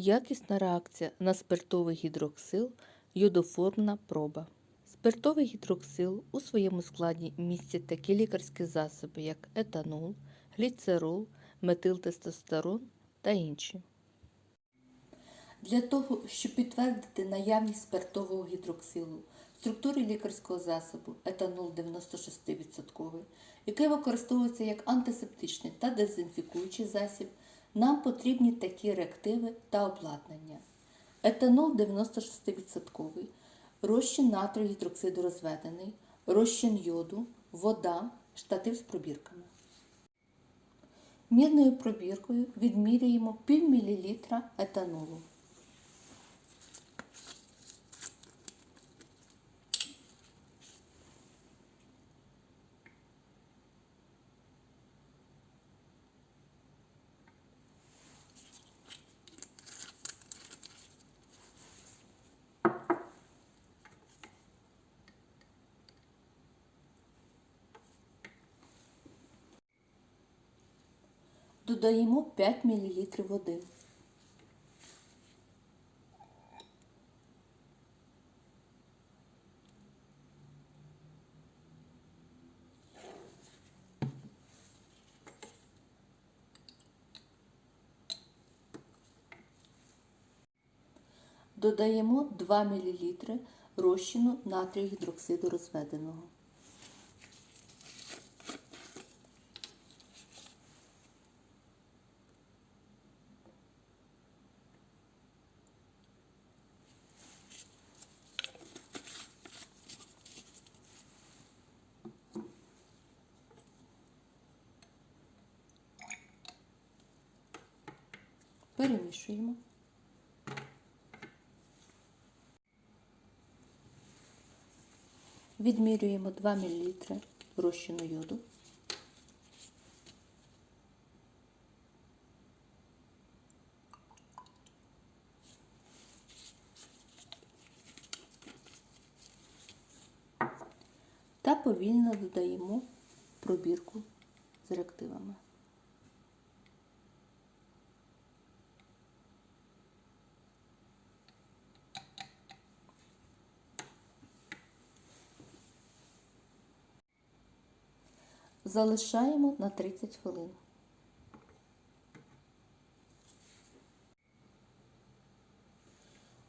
Якісна реакція на спиртовий гідроксил йодоформна проба. Спиртовий гідроксил у своєму складі містять такі лікарські засоби, як етанол, гліцерол, метилтестостерон та інші. Для того, щоб підтвердити наявність спиртового гідроксилу в структурі лікарського засобу етанол 96%, який використовується як антисептичний та дезінфікуючий засіб, нам потрібні такі реактиви та обладнання. Етанол 96%, розчин натрію гідроксиду розведений, розчин йоду, вода, штатив з пробірками. Мірною пробіркою відмірюємо пів мілілітра етанолу. Додаємо 5 мл води. Додаємо 2 мл розчину натрію гідроксиду розведеного. Перемішуємо. Відмірюємо 2 мл розчину йоду. Та повільно додаємо пробірку з реактивами. Залишаємо на 30 хвилин.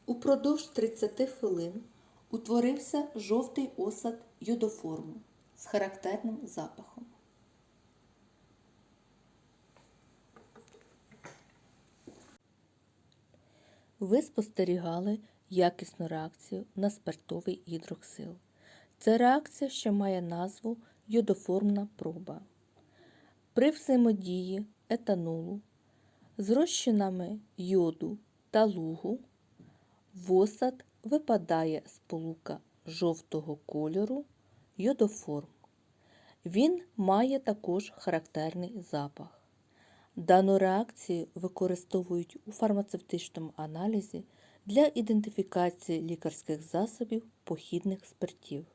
Упродовж 30 хвилин утворився жовтий осад йодоформу з характерним запахом. Ви спостерігали якісну реакцію на спиртовий гідроксил. Це реакція, що має назву йодоформна проба. При взаємодії етанолу з розчинами йоду та лугу в осад випадає сполука жовтого кольору йодоформ. Він має також характерний запах. Дану реакцію використовують у фармацевтичному аналізі для ідентифікації лікарських засобів похідних спиртів.